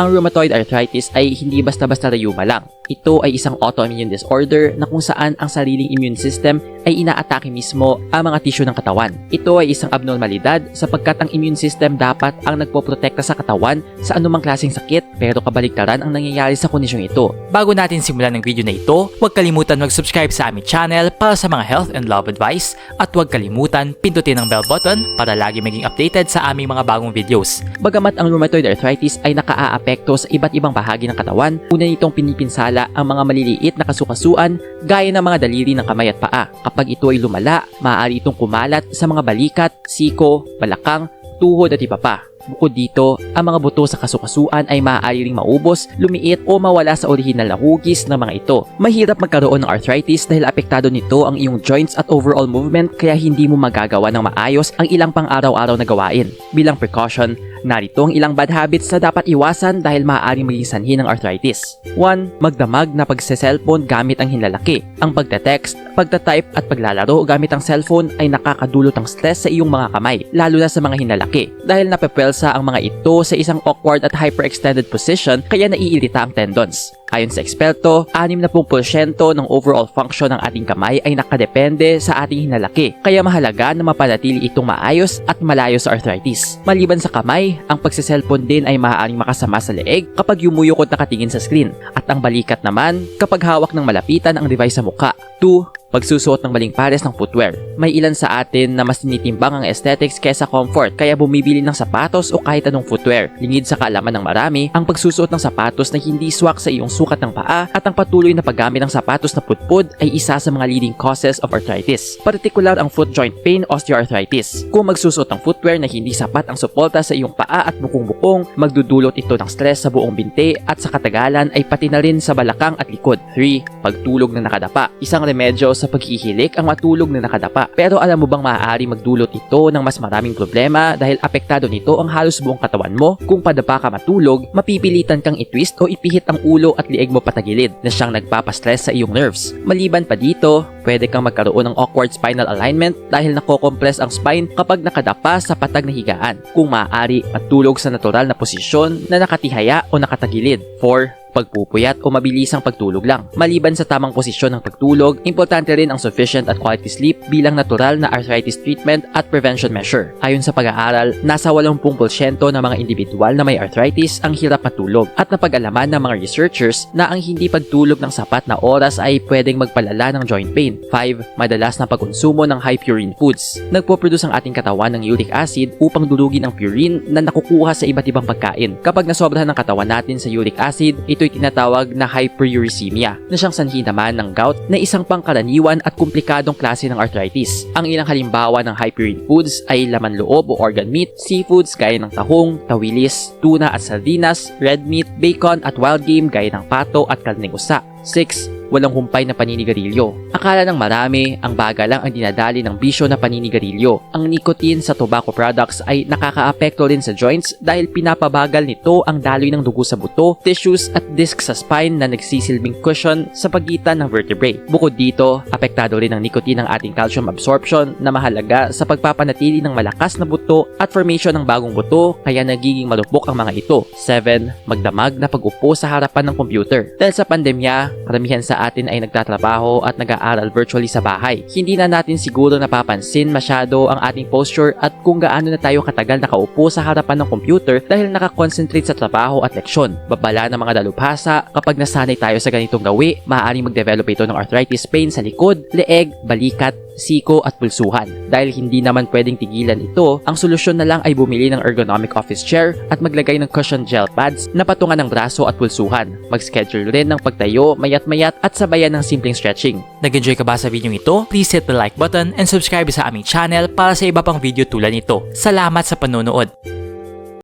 Ang rheumatoid arthritis ay hindi basta-basta rayuma lang. Ito ay isang autoimmune disorder na kung saan ang sariling immune system ay inaatake mismo ang mga tissue ng katawan. Ito ay isang abnormalidad sapagkat ang immune system dapat ang nagpoprotekta sa katawan sa anumang klaseng sakit pero kabaligtaran ang nangyayari sa kondisyong ito. Bago natin simulan ng video na ito, huwag kalimutan mag-subscribe sa aming channel para sa mga health and love advice at huwag kalimutan pindutin ang bell button para lagi maging updated sa aming mga bagong videos. Bagamat ang rheumatoid arthritis ay nakaaapekto sa iba't ibang bahagi ng katawan, una nitong pinipinsala ang mga maliliit na kasukasuan gaya ng mga daliri ng kamay at paa. Kapag ito ay lumala, maaari itong kumalat sa mga balikat, siko, balakang, tuhod at iba pa. Bukod dito, ang mga buto sa kasukasuan ay maaari ring maubos, lumiit o mawala sa orihinal na hugis ng mga ito. Mahirap magkaroon ng arthritis dahil apektado nito ang iyong joints at overall movement kaya hindi mo magagawa ng maayos ang ilang pang-araw-araw na gawain. Bilang precaution, narito ang ilang bad habits na dapat iwasan dahil maaaring maging sanhi ng arthritis. 1. Magdamag na pagse-cellphone gamit ang hinlalaki. Ang pagte-text, pagta-type at paglalaro gamit ang cellphone ay nakakadulot ng stress sa iyong mga kamay, lalo na sa mga hinlalaki. Dahil napepwelsa ang mga ito sa isang awkward at hyperextended position kaya naiirita ang tendons. Ayon sa eksperto, 60% ng overall function ng ating kamay ay nakadepende sa ating hinalaki. Kaya mahalaga na mapanatili itong maayos at malayo sa arthritis. Maliban sa kamay, ang pagsiselfon din ay maaaring makasama sa leeg kapag yumuyukot nakatingin sa screen. At ang balikat naman kapag hawak ng malapitan ang device sa muka. 2. Pagsusuot ng maling pares ng footwear. May ilan sa atin na mas tinitimbang ang aesthetics kesa comfort kaya bumibili ng sapatos o kahit anong footwear. Lingid sa kaalaman ng marami, ang pagsusuot ng sapatos na hindi swak sa iyong sukat ng paa at ang patuloy na paggamit ng sapatos na putpud ay isa sa mga leading causes of arthritis. Partikular ang foot joint pain osteoarthritis. Kung magsusuot ng footwear na hindi sapat ang suporta sa iyong paa at bukong-bukong, magdudulot ito ng stress sa buong binte at sa katagalan ay pati na rin sa balakang at likod. 3. Pagtulog na nakadapa. Isang remedyo sa paghihilik ang matulog na nakadapa. Pero alam mo bang maaari magdulot ito ng mas maraming problema dahil apektado nito ang halos buong katawan mo? Kung padapa ka matulog, mapipilitan kang itwist o ipihit ang ulo at lieg mo patagilid na siyang nagpapastress sa iyong nerves. Maliban pa dito, pwede kang magkaroon ng awkward spinal alignment dahil nakokompress ang spine kapag nakadapa sa patag na higaan. Kung maaari, matulog sa natural na posisyon na nakatihaya o nakatagilid. 4 pagpupuyat o mabilisang pagtulog lang. Maliban sa tamang posisyon ng pagtulog, importante rin ang sufficient at quality sleep bilang natural na arthritis treatment at prevention measure. Ayon sa pag-aaral, nasa 80% ng mga individual na may arthritis ang hirap matulog at napag-alaman ng mga researchers na ang hindi pagtulog ng sapat na oras ay pwedeng magpalala ng joint pain. 5. Madalas na pagkonsumo ng high purine foods. Nagpo-produce ang ating katawan ng uric acid upang durugin ang purine na nakukuha sa iba't ibang pagkain. Kapag nasobrahan ng katawan natin sa uric acid, ito'y tinatawag na hyperuricemia na siyang sanhi naman ng gout na isang pangkaraniwan at komplikadong klase ng arthritis. Ang ilang halimbawa ng hyperurine foods ay laman loob o organ meat, seafoods gaya ng tahong, tawilis, tuna at sardinas, red meat, bacon at wild game gaya ng pato at karneng usa. 6 walang humpay na paninigarilyo. Akala ng marami, ang baga lang ang dinadali ng bisyo na paninigarilyo. Ang nicotine sa tobacco products ay nakakaapekto rin sa joints dahil pinapabagal nito ang daloy ng dugo sa buto, tissues at disc sa spine na nagsisilbing cushion sa pagitan ng vertebrae. Bukod dito, apektado rin ng nicotine ang ating calcium absorption na mahalaga sa pagpapanatili ng malakas na buto at formation ng bagong buto kaya nagiging malupok ang mga ito. 7. Magdamag na pag-upo sa harapan ng computer. Dahil sa pandemya, karamihan sa atin ay nagtatrabaho at nag-aaral virtually sa bahay. Hindi na natin siguro napapansin masyado ang ating posture at kung gaano na tayo katagal nakaupo sa harapan ng computer dahil nakakonsentrate sa trabaho at leksyon. Babala ng mga dalubhasa, kapag nasanay tayo sa ganitong gawi, maaaring mag-develop ito ng arthritis pain sa likod, leeg, balikat, siko at pulsuhan. Dahil hindi naman pwedeng tigilan ito, ang solusyon na lang ay bumili ng ergonomic office chair at maglagay ng cushion gel pads na patungan ng braso at pulsuhan. Mag-schedule rin ng pagtayo, mayat-mayat at sabayan ng simpleng stretching. Nag-enjoy ka ba sa video ito? Please hit the like button and subscribe sa aming channel para sa iba pang video tulad nito. Salamat sa panonood!